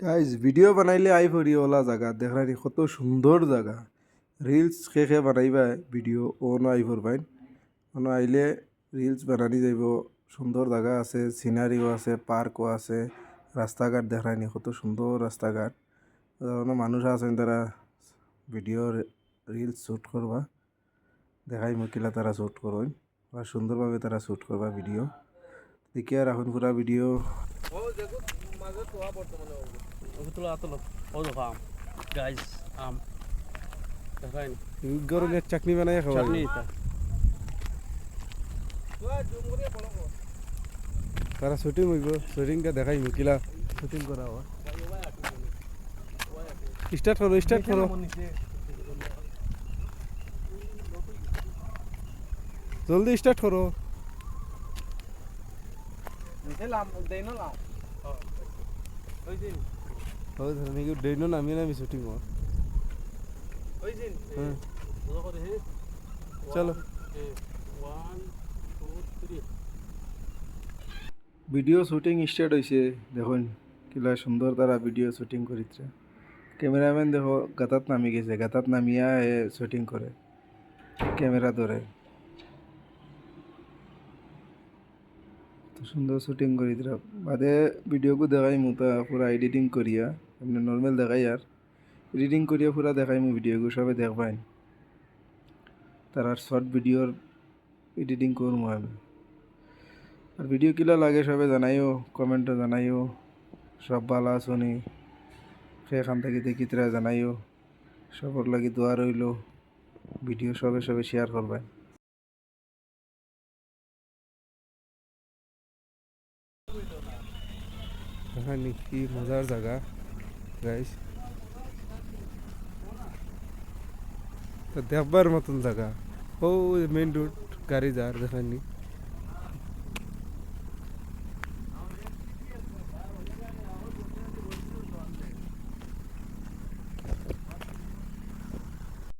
Guys video বানাইলে আই ওলা জায়গা দেখানি কত সুন্দর জায়গা রিলস খে বানাইবা ভিডিও ওনো আই পাইন ওনো আইলে রিলস বানানি যাইব সুন্দর জায়গা আছে সিনারিও আছে পার্কও আছে রাস্তাঘাট দেখানি কত সুন্দর রাস্তাঘাট ওনো মানুষ আছেন তারা ভিডিও রিলস শ্যুট করবা দেখাই মুকিলা তারা শ্যুট করবেন আর সুন্দরভাবে তারা শ্যুট করবা ভিডিও দেখি আর এখন পুরা ভিডিও গরমের চাটনি বানাই খাওয়া চাটনি তারা শুটিং হইব শুটিংটা দেখাই মুকিলা শুটিং করা হওয়া স্টার্ট করো স্টার্ট করো। জলদি স্টার্ট করো। ওই ধরনের কি ডেইনো নামি নামি শুটিং হওয়া হ্যাঁ। চলো। One two three video shooting start হয়েছে দেখুন কিলা সুন্দর তারা ভিডিও শুটিং করিছে। ক্যামেরাম্যান দেখো গাতাত নামি গেছে গাতাত নামিয়া শুটিং করে। ক্যামেরা ধরে। তো সুন্দর শুটিং করি দিরা বাদে ভিডিওকু দেখাই মু তা পুরা এডিটিং করিয়া। এমনি নর্মাল দেখাই আর। এডিটিং করিয়া পুরা দেখাই মু ভিডিওগু সবে দেখবাই তারা শর্ট ভিডিওর এডিটিং করব আমি। আর ভিডিও কিলা লাগে সবে জানাইও কমেন্টও জানাইও। সব ভালো আছনি সেখান থেকে দেখি তারা জানাইও। সবর লাগি দোয়া রইল। ভিডিও সবে সবে শেয়ার করবেন। এখানে কি মজার জায়গা গাইস দেখবার মতন জায়গা। ও মেইন রোড গাড়ি যার দেখানি